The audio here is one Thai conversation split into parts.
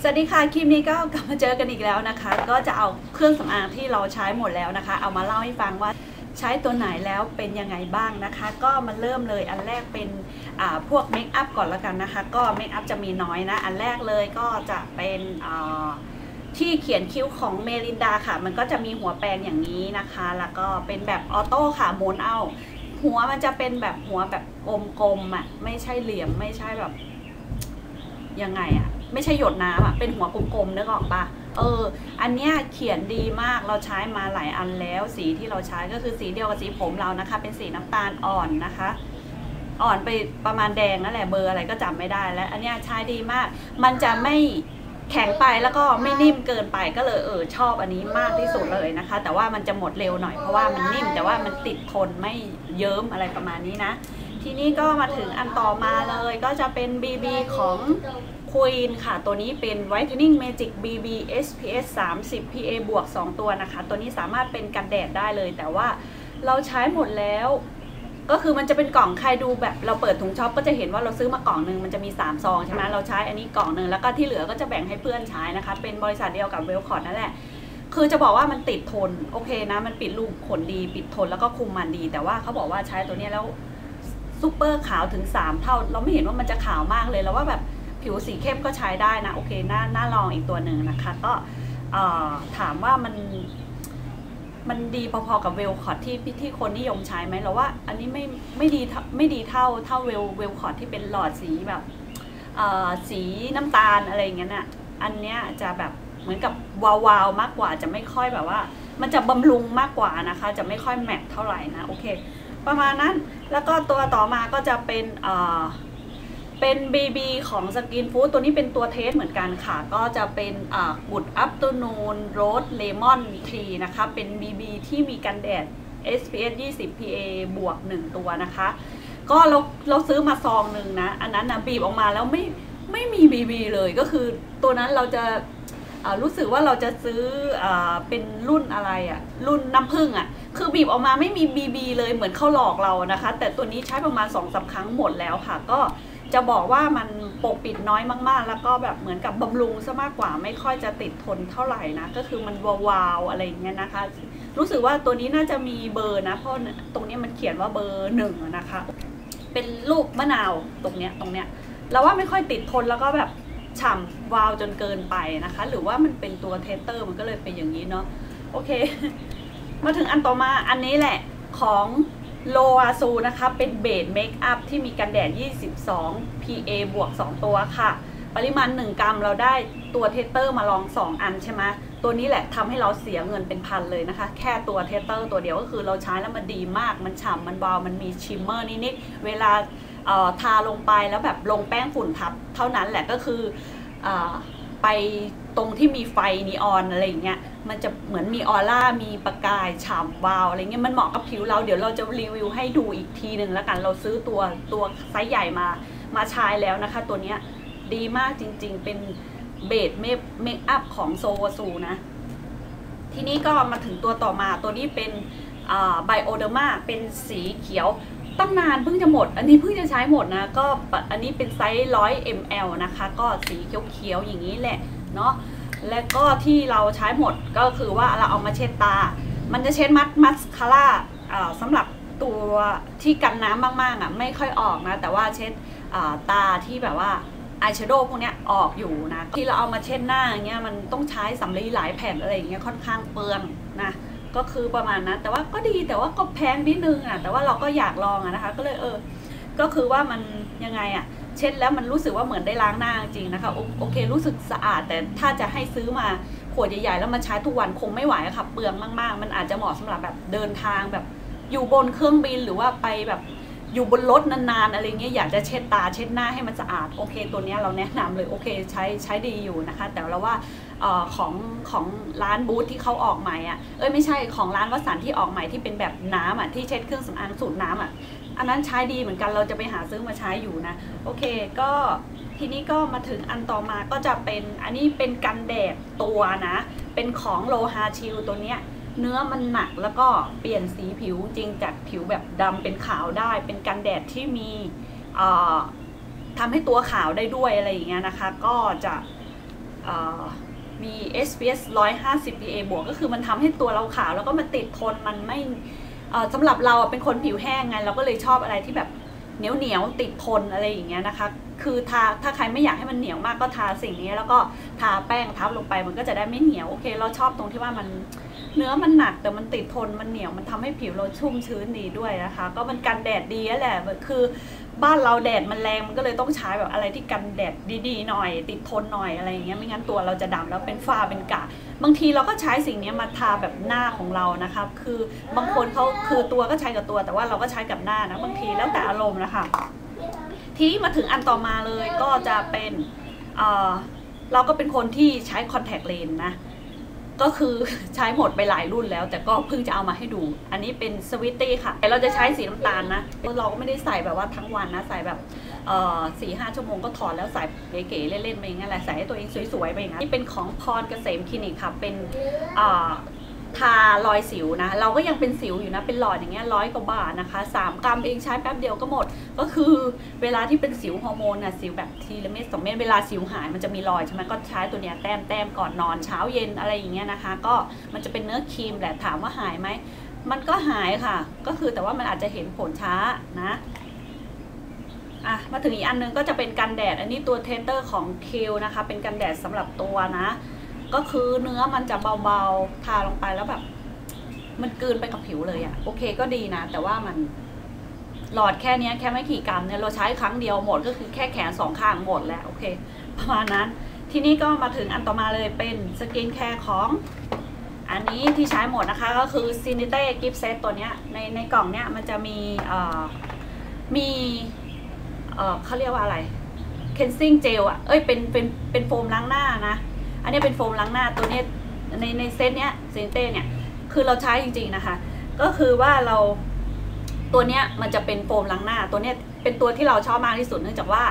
สวัสดีค่ะ คลิปนี้ก็กลับมาเจอกันอีกแล้วนะคะ ก็จะเอาเครื่องสำอางที่เราใช้หมดแล้วนะคะ เอามาเล่าให้ฟังว่าใช้ตัวไหนแล้วเป็นยังไงบ้างนะคะ ก็มาเริ่มเลยอันแรกเป็นพวกเมคอัพก่อนแล้วกันนะคะ ก็เมคอัพจะมีน้อยนะ อันแรกเลยก็จะเป็นที่เขียนคิ้วของเมลินดาค่ะ มันก็จะมีหัวแปรงอย่างนี้นะคะ แล้วก็เป็นแบบออโต้ค่ะหมุนเอาหัวมันจะเป็นแบบหัวแบบกลมๆอะไม่ใช่เหลี่ยมไม่ใช่แบบยังไงอะ ไม่ใช่หยดน้ำอะเป็นหัวกลมๆนึกออกปะเออ อันเนี้ยเขียนดีมากเราใช้มาหลายอันแล้ว สีที่เราใช้ก็คือสีเดียวกับสีผมเรานะคะ เป็นสีน้ำตาลอ่อนนะคะ อ่อนไปประมาณแดงนั่นแหละเบอร์อะไรก็จำไม่ได้แล้วอันเนี้ยใช้ดีมาก มันจะไม่แข็งไปแล้วก็ไม่นิ่มเกินไปก็เลยเออชอบอันนี้มากที่สุดเลยนะคะ แต่ว่ามันจะหมดเร็วหน่อยเพราะว่ามันนิ่ม แต่ว่ามันติดทนไม่เยิ้มอะไรประมาณนี้นะ ทีนี้ก็มาถึงอันต่อมาเลยก็จะเป็น BB ของ Queen ค่ะ ตัวนี้เป็น Whitening Magic BB SPS 30 PA บวก 2 ตัวนะคะ ตัวนี้สามารถเป็นกันแดดได้เลย แต่ว่าเราใช้หมดแล้ว ก็คือมันจะเป็นกล่องใครดูแบบเราเปิดถุงช็อปก็จะเห็นว่าเราซื้อมากล่องหนึ่งมันจะมี 3 ซองใช่ไหมเราใช้อันนี้กล่องหนึ่งแล้วก็ที่เหลือก็จะแบ่งให้เพื่อนใช้นะคะ เป็นบริษัทเดียวกับเวลคอร์ดนั่นแหละคือจะบอกว่ามันติดทนโอเคนะ มันปิดรูขนดี ปิดทนแล้วก็คุมมันดี แต่ว่าเขาบอกว่าใช้ตัวนี้แล้วซูเปอร์ขาวถึง 3 เท่า เราไม่เห็นว่ามันจะขาวมากเลยแล้วว่าแบบ ผิวสีเข้มก็ใช้ได้นะ โอเคน่าน่าลองอีกตัวหนึ่งนะคะ ก็ถามว่ามันมันดีพอๆกับเวลคอร์ดที่ที่คนนิยมใช้ไหมเราว่าอันนี้ไม่ไม่ดีไม่ดีเท่าเท่าเวลเวลคอร์ดที่เป็นหลอดสีแบบสีน้ำตาลอะไรอย่างเงี้ยน่ะอันเนี้ยจะแบบเหมือนกับวาวๆมากกว่าจะไม่ค่อยแบบว่า มันจะบำรุงมากกว่านะคะ จะไม่ค่อยแมทเท่าไหร่นะโอเค ประมาณนั้นแล้วก็ตัวต่อมาก็จะเป็น เป็น BB ของสกินฟู้ดตัวนี้เป็นตัวเทสเหมือนกันค่ะ ก็จะเป็นกุดอัพตูนูนโรสเลมอนทรีนะคะ เป็น BB ที่มีกันแดด SPF 20 PA บวก 1 ตัวนะคะ ก็เราเราซื้อมาซองหนึ่งนะ อันนั้นนะบีบออกมาแล้วไม่ไม่มี BB เลยก็คือตัวนั้นเราจะรู้สึกว่าเราจะซื้ออเป็นรุ่นอะไรอะรุ่นน้ำผึ้งอะคือบีบออกมาไม่มี BB เลยเหมือนเขาหลอกเรานะคะ แต่ตัวนี้ใช้ประมาณ2อสาครั้งหมดแล้วค่ะก็ จะบอกว่ามันปกปิดน้อยมากๆ แล้วก็แบบเหมือนกับบำรุงซะมากกว่าไม่ค่อยจะติดทนเท่าไหร่นะก็คือมันวาวๆอะไรอย่างเงี้ยนะคะ รู้สึกว่าตัวนี้น่าจะมีเบอร์นะเพราะตรงนี้มันเขียนว่าเบอร์หนึ่งนะคะ เป็นรูปมะนาวตรงเนี้ยตรงเนี้ยเราว่าไม่ค่อยติดทนแล้วก็แบบฉ่ำวาวจนเกินไปนะคะ หรือว่ามันเป็นตัวเทสเตอร์มันก็เลยเป็นอย่างนี้เนาะโอเค มาถึงอันต่อมาอันนี้แหละของ โลอาซูนะคะ เป็นเบสเมคอัพที่มีกันแดด 22 PA บวก 2 ตัวค่ะ ปริมาณ 1 กรัมเราได้ตัวเทสเตอร์มาลอง 2 อันใช่ไหมตัวนี้แหละทำให้เราเสียเงินเป็นพันเลยนะคะ แค่ตัวเทสเตอร์ตัวเดียวก็คือเราใช้แล้วมันดีมาก มันฉ่ำมันเบา มันมีชิมเมอร์นิดๆ เวลาทาลงไปแล้วแบบลงแป้งฝุ่นทับ เท่านั้นแหละก็คืออไปตรงที่มีไฟนีออนอะไรอย่างเงี้ย มันจะเหมือนมีออร่า มีประกายฉ่ำวาวอะไรเงี้ย มันเหมาะกับผิวเรา เดี๋ยวเราจะรีวิวให้ดูอีกทีหนึ่งแล้วกัน เราซื้อตัวตัวไซส์ใหญ่มา มาใช้แล้วนะคะ ตัวเนี้ยดีมากจริงๆ เป็นเบสเมคอัพของโซวซูนะ ทีนี้ก็มาถึงตัวต่อมา ตัวนี้เป็นไบโอเดอร์มา เป็นสีเขียวตั้งนานเพิ่งจะหมด อันนี้เพิ่งจะใช้หมดนะ ก็อันนี้เป็นไซส์ร้อย ml นะคะ ก็สีเขียวๆ อย่างนี้แหละ เนาะ และก็ที่เราใช้หมดก็คือว่าเราเอามาเช็ดตา มันจะเช็ดมัดมัสคาร่าสำหรับตัวที่กันน้ำมากๆอะไม่ค่อยออกนะ แต่ว่าเช็ดตาที่แบบว่าอายแชโดว์พวกนี้ออกอยู่นะ ที่เราเอามาเช็ดหน้าอย่างเงี้ยมันต้องใช้สำลีหลายแผ่นอะไรอย่างเงี้ยค่อนข้างเปลืองนะก็คือประมาณนั้นแต่ว่าก็ดีแต่ว่าก็แพงนิดนึงอะแต่ว่าเราก็อยากลองอะนะคะ ก็เลยเออ ก็คือว่ามันยังไงอะ เช็ดแล้วมันรู้สึกว่าเหมือนได้ล้างหน้าจริงนะคะโอเครู้สึกสะอาดแต่ถ้าจะให้ซื้อมาขวดใหญ่ๆแล้วมาใช้ทุกวันคงไม่ไหวค่ะเปลืองมากๆ มันอาจจะเหมาะสำหรับแบบเดินทางแบบอยู่บนเครื่องบินหรือว่าไปแบบ อยู่บนรถนานๆอะไรเงี้ยอยากจะเช็ดตาเช็ดหน้าให้มันสะอาดโอเค ตัวนี้เราแนะนำเลยโอเคใช้ใช้ดีอยู่นะคะ แต่เราว่าออของของร้านบูธที่เขาออกใหม่อะเอ้ยไม่ใช่ของร้านวัสันที่ออกใหม่ที่เป็นแบบน้ำอะที่เช็ดเครื่องสำอางสูตรน้ำอะอันนั้นใช้ดีเหมือนกันเราจะไปหาซื้อมาใช้อยู่นะ โอเคก็ทีนี้ก็มาถึงอันต่อมาก็จะเป็นอันนี้เป็นกันแดดตัวนะ เป็นของโลฮาชิลตัวเนี้ย เนื้อมันหนักแล้วก็เปลี่ยนสีผิวจริงจากผิวแบบดำเป็นขาวได้ เป็นกันแดดที่มีทำให้ตัวขาวได้ด้วยอะไรอย่างเงี้ยนะคะ ก็จะเอ่อมี SPF 150 PA บวกก็คือมันทำให้ตัวเราขาว แล้วก็มันติดทนมันไม่สำหรับเราเป็นคนผิวแห้งไง เราก็เลยชอบอะไรที่แบบเหนียวเหนียวติดทนอะไรอย่างเงี้ยนะคะ คือทาถ้าใครไม่อยากให้มันเหนียวมากก็ทาสิ่งนี้ แล้วก็ทาแป้งทับลงไปมันก็จะได้ไม่เหนียวโอเค เราชอบตรงที่ว่ามัน เนื้อมันหนักแต่มันติดทนมันเหนียวมันทำให้ผิวเราชุ่มชื้นดีด้วยนะคะ ก็มันกันแดดดีแหละคือบ้านเราแดดมันแรงมันก็เลยต้องใช้แบบอะไรที่กันแดดดีๆหน่อย ติดทนหน่อยอะไรอย่างเงี้ยไม่งั้นตัวเราจะดำแล้วเป็นฝ้าเป็นกะ บางทีเราก็ใช้สิ่งนี้มาทาแบบหน้าของเรานะคะ คือบางคนเขาคือตัวก็ใช้กับตัว แต่ว่าเราก็ใช้กับหน้านะบางทีแล้วแต่อารมณ์นะคะ ทีมาถึงอันต่อมาเลยก็จะเป็นเออเราก็เป็นคนที่ใช้คอนแทคเลนส์นะ ก็คือใช้หมดไปหลายรุ่นแล้ว แต่ก็เพิ่งจะเอามาให้ดู อันนี้เป็นสวิตตี้ค่ะ เราจะใช้สีน้ำตาลนะ เราก็ไม่ได้ใส่แบบว่าทั้งวันนะ ใส่แบบสี่ห้าชั่วโมงก็ถอดแล้วใส่เก๋ๆเล่นๆไปอย่างเงี้ยแหละ ใส่ให้ตัวเองสวยๆไปอย่างเงี้ยนี่เป็นของพรเกษมคลินิกค่ะ เป็นทารอยสิวนะ เราก็ยังเป็นสิวอยู่นะ เป็นหลอดอย่างเงี้ยร้อยกว่าบาทนะคะสามกรัมเองใช้แป๊บเดียวก็หมด ก็คือเวลาที่เป็นสิวฮอร์โมนน่ะสิวแบบทีละเม็ดสองเม็ดเวลาสิวหายมันจะมีรอยใช่ไหมก็ใช้ตัวเนี้ยแต้มแต้มก่อนนอนเช้าเย็นอะไรอย่างเงี้ยนะคะ ก็มันจะเป็นเนื้อครีมแหละถามว่าหายไหมมันก็หายค่ะ ก็คือแต่ว่ามันอาจจะเห็นผลช้านะอะมาถึงอีกอันนึงก็จะเป็นกันแดด อันนี้ตัวเทสเตอร์ของคิวนะคะ เป็นกันแดดสำหรับตัวนะ ก็คือเนื้อมันจะเบาๆทาลงไปแล้วแบบ มันกลืนไปกับผิวเลยอะโอเคก็ดีนะ แต่ว่ามัน หลอดแค่นี้แค่ไม่กี่กรัมเนี่ยเราใช้ครั้งเดียวหมดก็คือแค่แขนสองข้างหมดแล้วโอเคประมาณนั้น ทีนี้ก็มาถึงอันต่อมาเลยเป็นสกินแคร์ของอันนี้ที่ใช้หมดนะคะก็คือซินิเต้กิฟเซตตัวเนี้ยในในกล่องเนี้ยมันจะมีเอ่อมีเอ่อเขาเรียกว่าอะไรเคนซิ่งเจลอะเอ้ยเป็นเป็นเป็นโฟมล้างหน้านะ อันนี้เป็นโฟมล้างหน้าตัวเนี้ยในในเซตเนี้ยซินิเต้เนี่ยคือเราใช้จริงๆนะคะ ก็คือว่าเรา ตัวเนี้ยมันจะเป็นโฟมล้างหน้า ตัวเนี้ยเป็นตัวที่เราชอบมากที่สุดเนื่องจากว่า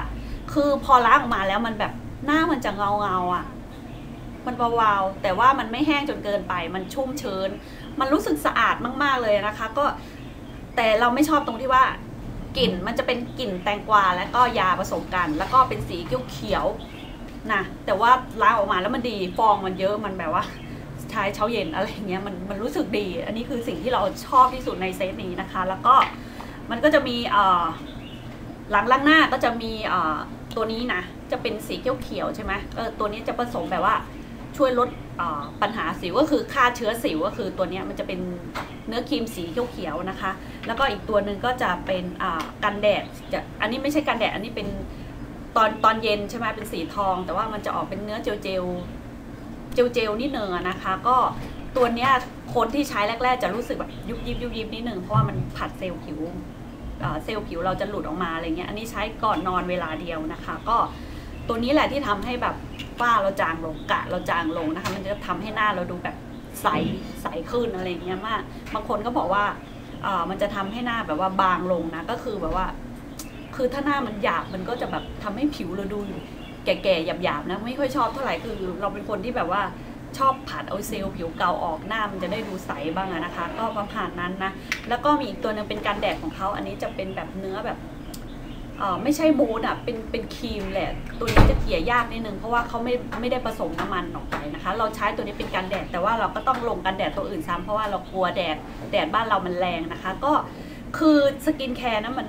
คือพอล้างออกมาแล้วมันแบบหน้ามันจะเงาเงาๆอะ มันเบาๆแต่ว่ามันไม่แห้งจนเกินไป มันชุ่มชื้น มันรู้สึกสะอาดมากๆเลยนะคะ ก็แต่เราไม่ชอบตรงที่ว่ากลิ่นมันจะเป็นกลิ่นแตงกวาแล้วก็ยาผสมกัน แล้วก็เป็นสีเขียวๆนะแต่ว่าล้างออกมาแล้วมันดีฟองมันเยอะมันแบบว่า ใช้เช้าเย็นอะไรเงี้ยมันมันรู้สึกดี อันนี้คือสิ่งที่เราชอบที่สุดในเซตนี้นะคะ แล้วก็มันก็จะมีหลังล่างหน้าก็จะมีตัวนี้นะจะเป็นสีเขียวๆใช่ไหมเออตัวนี้จะผสมแบบว่าช่วยลดปัญหาสิวก็คือฆ่าเชื้อสิวก็คือตัวนี้มันจะเป็นเนื้อครีมสีเขียวๆนะคะ แล้วก็อีกตัวหนึ่งก็จะเป็นกันแดดจะอันนี้ไม่ใช่กันแดดอันนี้เป็นตอนตอนเย็นใช่ไหมเป็นสีทอง แต่ว่ามันจะออกเป็นเนื้อเจล เจลเจลนิดนึงนะคะ ก็ตัวเนี้ยคนที่ใช้แรก ๆ จะรู้สึกแบบยุบยิบยุบยิบนิดนึงเพราะว่ามันผัดเซลล์ผิวเซลล์ผิวเราจะหลุดออกมาอะไรเงี้ยอันนี้ใช้ก่อนนอนเวลาเดียวนะคะ ก็ตัวนี้แหละที่ทำให้แบบฝ้าเราจางลงกะเราจางลงนะคะ มันจะทำให้หน้าเราดูแบบใสใสขึ้นอะไรเงี้ยมากบางคนก็บอกว่าเออมันจะทำให้หน้าแบบว่าบางลงนะก็คือแบบว่า คือถ้าหน้ามันหยาบมันก็จะแบบทำให้ผิวเราดู แก่ๆหยาบๆนะไม่ค่อยชอบเท่าไหร่คือเราเป็นคนที่แบบว่าชอบผัดเอาเซลล์ผิวเก่าออกหน้ามันจะได้ดูใสบ้างนะคะ ก็ประมาณนั้นนะ แล้วก็มีอีกตัวหนึงเป็นการแดดของเขาอันนี้จะเป็นแบบเนื้อแบบเออไม่ใช่มูนอะเป็นเป็นครีมแหละ ตัวนี้จะเกี่ยยากนิดนึงเพราะว่าเขาไม่ไม่ได้ผสมน้ำมันออกไปนะคะ เราใช้ตัวนี้เป็นการแดด แต่ว่าเราก็ต้องลงกันแดดตัวอื่นซ้ำเพราะว่าเรากลัวแดดแดดบ้านเรามันแรงนะคะ ก็คือสกินแคร์นะมัน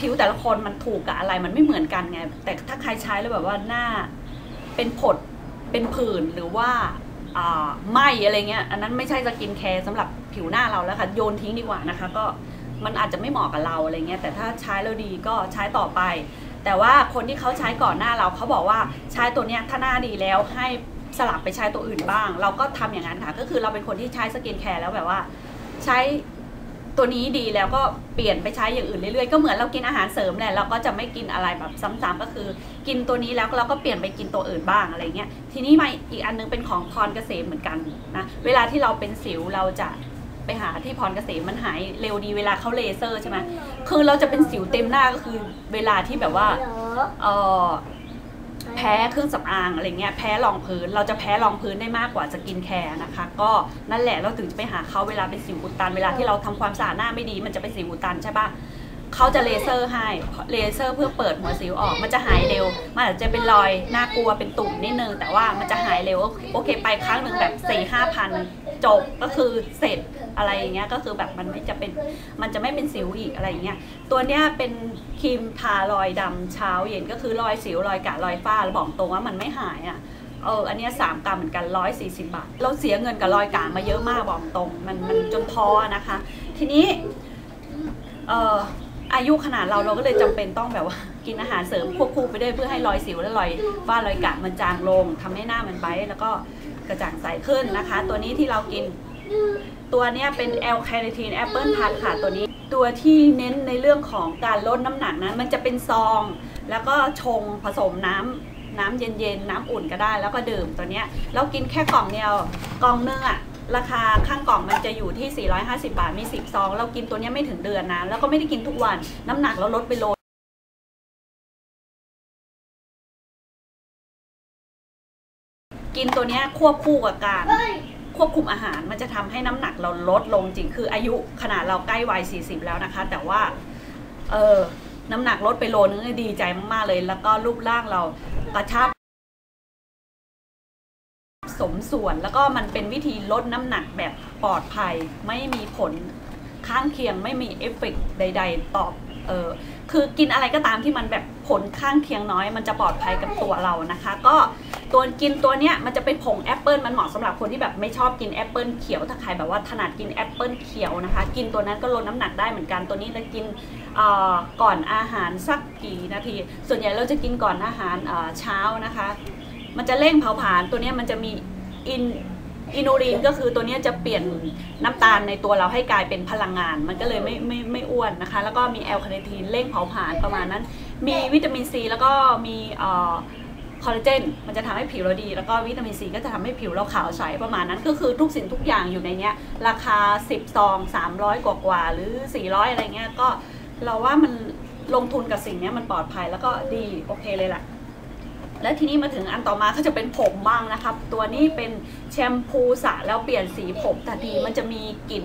ผิวแต่ละคนมันถูกกับอะไรมันไม่เหมือนกันไง แต่ถ้าใครใช้แล้วแบบว่าหน้าเป็นผดเป็นผื่นหรือว่าอ่าไหมอะไรเงี้ยอันนั้นไม่ใช่สกินแคร์สำหรับผิวหน้าเราแล้วค่ะโยนทิ้งดีกว่านะคะ ก็มันอาจจะไม่เหมาะกับเราอะไรเงี้ยแต่ถ้าใช้แล้วดีก็ใช้ต่อไป แต่ว่าคนที่เขาใช้ก่อนหน้าเราเขาบอกว่าใช้ตัวเนี้ยถ้าหน้าดีแล้วให้สลับไปใช้ตัวอื่นบ้าง เราก็ทำอย่างนั้นค่ะ ก็คือเราเป็นคนที่ใช้สกินแคร์แล้วแบบว่า ใช้ ตัวนี้ดีแล้วก็เปลี่ยนไปใช้อย่างอื่นเรื่อยๆ ก็เหมือนเรากินอาหารเสริมแหละเราก็จะไม่กินอะไรแบบซ้ำๆก็คือ กินตัวนี้แล้วเราก็เปลี่ยนไปกินตัวอื่นบ้างอะไรเงี้ยทีนี้มาอีกอันนึงเป็นของพรเกษมเหมือนกันนะเวลาที่เราเป็นสิวเราจะไปหาที่พรเกษมมันหายเร็วดีเวลาเขาเลเซอร์ใช่ไหมคือเราจะเป็นสิวเต็มหน้าก็คือเวลาที่แบบว่าเออ แพ้เครื่องสำอางอะไรเงี้ยแพ้รองพื้นเราจะแพ้รองพื้นได้มากกว่าสกินแคร์นะคะ ก็นั่นแหละเราถึงจะไปหาเขาเวลาเป็นสิวอุดตัน เวลาที่เราทำความสะอาดหน้าไม่ดี มันจะเป็นสิวอุดตันใช่ปะ เขาจะเลเซอร์ให้เลเซอร์เพื่อเปิดหัวสิวออก มันจะหายเร็ว มันอาจจะเป็นรอยน่ากลัวเป็นตุ่มนิดนึง แต่ว่ามันจะหายเร็ว โอเคไปครั้งหนึ่งแบบ4ี่ห้าพันจบก็คือเสร็จอะไรอย่างเงี้ยก็คือแบบมันไม่จะเป็นมันจะไม่เป็นสิวอีกอะไรอย่างเงี้ยตัวเนี้ยเป็นครีมทารอยดำเช้าเย็นก็คือรอยสิวรอยกะรอยฝ้าแล้วบอกตรงว่ามันไม่หายอะเอออันเนี้ยสามกรัมเหมือนกันร้อยสี่สิบาท เราเสียเงินกับรอยกามาเยอะมากบอกตรง มันมันจนท้อนะคะ ทีนี้เออ อายุขนาดเราเราก็เลยจำเป็นต้องแบบว่า กินอาหารเสริมควบคู่ไปด้วยเพื่อให้รอยสิวและรอยฝ้ารอยกระมันจางลงทำให้หน้ามันไบแล้วก็กระจ่างใสขึ้นนะคะ ตัวนี้ที่เรากิน ตัวเนี้ยเป็นแอลคาเนทีนแอปเปิลพัทค่ะตัวนี้ตัวที่เน้นในเรื่องของการลดน้ำหนักนั้น มันจะเป็นซอง แล้วก็ชงผสมน้ำน้ำเย็นๆ น้ำอุ่นก็ได้ แล้วก็ดื่มตัวเนี้ยเรากินแค่กล่องเดียวกล่องนึงอะ ราคาข้างกล่องมันจะอยู่ที่ 450 บาท มี 10 ซอง เรากินตัวนี้ไม่ถึงเดือนนะ แล้วก็ไม่ได้กินทุกวัน น้ำหนักเราลดไปโลกินตัวนี้ควบคู่กับการควบคุมอาหารมันจะทำให้น้ำหนักเราลดลงจริง คืออายุขนาดเราใกล้วัย 40 แล้วนะคะ แต่ว่า เออ น้ำหนักลดไปโลนึงดีใจมากๆเลย แล้วก็รูปร่างเรากระชับ สมส่วน แล้วก็มันเป็นวิธีลดน้ำหนักแบบปลอดภัย ไม่มีผลข้างเคียงไม่มีเอฟเฟกต์ใด ๆ ตอบเออคือกินอะไรก็ตามที่มันแบบผลข้างเคียงน้อย มันจะปลอดภัยกับตัวเรานะคะ ก็ตัวกินตัวเนี้ยมันจะเป็นผงแอปเปิลมันเหมาะสำหรับคนที่แบบไม่ชอบกินแอปเปิลเขียวถ้าใครแบบว่าถนัดกินแอปเปิลเขียวนะคะ กินตัวนั้นก็ลดน้ำหนักได้เหมือนกันตัวนี้เรากินก่อนอาหารสักกี่นาที ส่วนใหญ่เราจะกินก่อนอาหารเช้านะคะ มันจะเร่งเผาผลาญตัวนี้มันจะมีอินอินูลินก็คือตัวนี้จะเปลี่ยนน้ำตาลในตัวเราให้กลายเป็นพลังงาน มันก็เลยไม่ไม่ไม่อ้วนนะคะ แล้วก็มีแอลคาเนทีนเร่งเผาผลาญประมาณนั้น มีวิตามินซีแล้วก็มีคอลลาเจนมันจะทำให้ผิวเราดี แล้วก็วิตามินซีก็จะทำให้ผิวเราขาวใสประมาณนั้น ก็คือทุกสิ่งทุกอย่างอยู่ในนี้ราคา 10ซอง300 กว่ากว่าหรือ 400 อะไรเงี้ยก็เราว่ามันลงทุนกับสิ่งนี้มันปลอดภัยแล้วก็ดีโอเคเลยแหละ และทีนี้มาถึงอันต่อมาก็จะเป็นผมบ้างนะครับ ตัวนี้เป็นแชมพูสระแล้วเปลี่ยนสีผมแต่ทีมันจะมีกลิ่น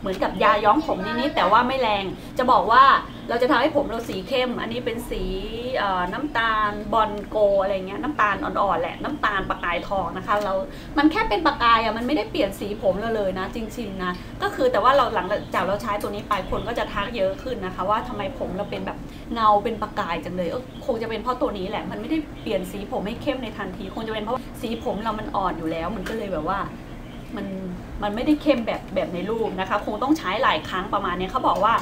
เหมือนกับยาย้อมผมนิดๆแต่ว่าไม่แรง จะบอกว่าเราจะทำให้ผมเราสีเข้ม อันนี้เป็นสีน้ำตาลบอลโกอะไรเงี้ยน้ำตาลอ่อนๆแหละน้ำตาลประกายทองนะคะ เรา มันแค่เป็นประกายอะมันไม่ได้เปลี่ยนสีผมเราเลยนะ จริงๆนะก็คือแต่ว่าเราหลังจากเราใช้ตัวนี้ไปคนก็จะทักเยอะขึ้นนะคะ ว่าทำไมผมเราเป็นแบบเงาเป็นประกายจังเลยคงจะเป็นเพราะตัวนี้แหละ มันไม่ได้เปลี่ยนสีผมให้เข้มในทันที คงจะเป็นเพราะสีผมเรามันอ่อนอยู่แล้ว มันก็เลยแบบว่า มันมันไม่ได้เข้มแบบแบบในรูปนะคะ คงต้องใช้หลายครั้งประมาณนี้เขาบอกว่า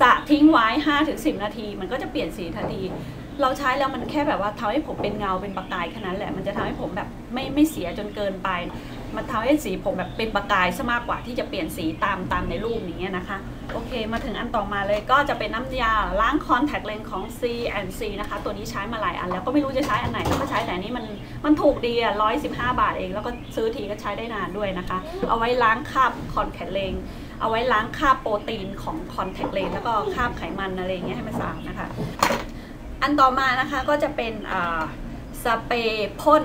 สระทิ้งไว้ 5-10 นาที มันก็จะเปลี่ยนสีทันที เราใช้แล้วมันแค่แบบว่าทำให้ผมเป็นเงาเป็นประกายแค่นั้นแหละ มันจะทำให้ผมแบบไม่ไม่เสียจนเกินไป มันทำให้สีผมแบบเป็นประกายซะมากกว่าที่จะเปลี่ยนสีตามตามในรูปอย่างเงี้ยนะคะโอเค มาถึงอันต่อมาเลยก็จะเป็นน้ำยาล้างคอนแทคเลนส์ของ C&C นะคะ ตัวนี้ใช้มาหลายอันแล้วก็ไม่รู้จะใช้อันไหนแล้วก็ใช้แต่นี้มันมันถูกดีอะร้อยสิบห้าบาทเอง แล้วก็ซื้อทีก็ใช้ได้นานด้วยนะคะ เอาไว้ล้างคราบคอนแทคเลนส์เอาไว้ล้างคราบโปรตีนของคอนแทคเลนส์แล้วก็คราบไขมันอะไรเงี้ยให้มันสะอาดนะคะ อันต่อมานะคะก็จะเป็นสเปรย์พ่น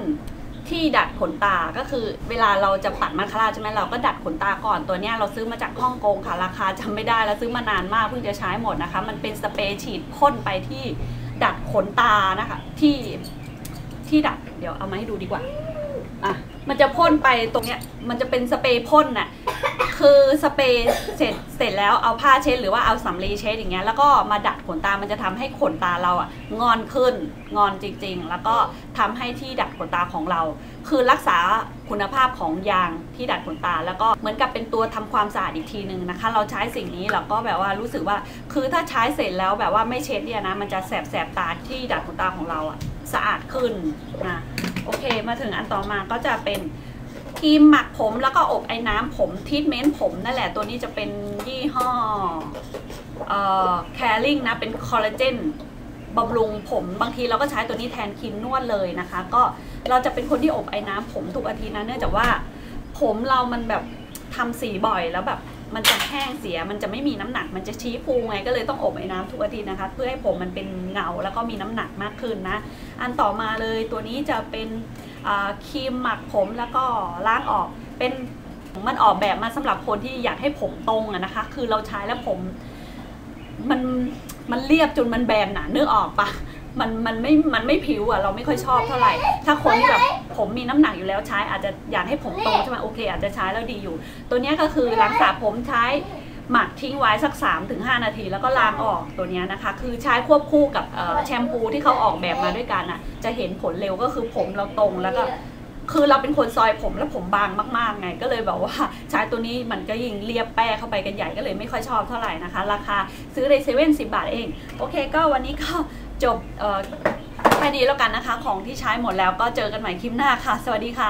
ที่ดัดขนตา ก็คือเวลาเราจะปัดมาคาราใช่ไหมเราก็ดัดขนตาก่อนตัวนี้เราซื้อมาจากฮ่องกงค่ะราคาจำไม่ได้แล้วซื้อมานานมากเพิ่งจะใช้หมดนะคะ มันเป็นสเปรย์ฉีดพ่นไปที่ดัดขนตานะคะ ที่ที่ดัดเดี๋ยวเอามาให้ดูดีกว่าอะ มันจะพ่นไปตรงเนี้ย มันจะเป็นสเปรย์พ่นน่ะ คือสเปรย์เสร็จเสร็จแล้วเอาผ้าเช็ดหรือว่าเอาสำลีเช็ดอย่างเงี้ย แล้วก็มาดัดขนตา มันจะทำให้ขนตาเราอะงอนขึ้น งอนจริง ๆ แล้วก็ทำให้ที่ดัดขนตาของเรา คือรักษาคุณภาพของยางที่ดัดขนตา แล้วก็เหมือนกับเป็นตัวทำความสะอาดอีกทีหนึ่งนะคะ เราใช้สิ่งนี้เราก็แบบว่ารู้สึกว่า คือถ้าใช้เสร็จแล้วแบบว่าไม่เช็ดเนี่ยนะ มันจะแสบแสบตาที่ดัดขนตาของเราอะสะอาดขึ้นนะ โอเค มาถึงอันต่อมาก็จะเป็นครีมหมักผมแล้วก็อบไอ้น้ำผมทิทเมนต์ผมนั่นแหละตัวนี้จะเป็นยี่ห้อเอ่อแคริ่งนะเป็นคอลลาเจนบำรุงผมบางทีเราก็ใช้ตัวนี้แทนครีมนวดเลยนะคะ ก็เราจะเป็นคนที่อบไอ้น้ำผมทุกอาทิตย์นะเนื่องจากว่า ผมเรามันแบบทำสีบ่อยแล้วแบบ มันจะแห้งเสีย มันจะไม่มีน้ำหนัก มันจะชี้ฟูไง ก็เลยต้องอบไอ้น้ำทุกอาทิตย์นะคะ เพื่อให้ผมมันเป็นเงาแล้วก็มีน้ำหนักมากขึ้นนะ อันต่อมาเลยตัวนี้จะเป็นครีมหมักผมแล้วก็ล้างออก เป็นมันออกแบบมาสำหรับคนที่อยากให้ผมตรงอะนะคะ คือเราใช้แล้วผมมันมันเรียบจนมันแบนหน่ะนึกออกปะ มันมันไม่มันไม่ผิวอะเราไม่ค่อยชอบเท่าไหร่ ถ้าคนที่แบบผมมีน้ำหนักอยู่แล้วใช้อาจจะอยากให้ผมโตใช่ไหมโอเค อาจจะใช้แล้วดีอยู่ ตัวเนี้ยก็คือหลังสระผมใช้หมักทิ้งไว้สัก 3-5 นาที แล้วก็ล้างออกตัวเนี้ยนะคะ คือใช้ควบคู่กับแชมพูที่เขาออกแบบมาด้วยกันอะ จะเห็นผลเร็วก็คือผมเราตรงแล้วก็คือเราเป็นคนซอยผมแล้วผมบางมากๆไง ก็เลยแบบว่าใช้ตัวนี้มันก็ยิ่งเรียบแป้เข้าไปกันใหญ่ก็เลยไม่ค่อยชอบเท่าไหร่นะคะ ราคาซื้อในเซเว่นสิบาทเอง โอเคก็วันนี้ก็ จบแค่นี้แล้วกันนะคะ ของที่ใช้หมดแล้วก็เจอกันใหม่คลิปหน้าค่ะ สวัสดีค่ะ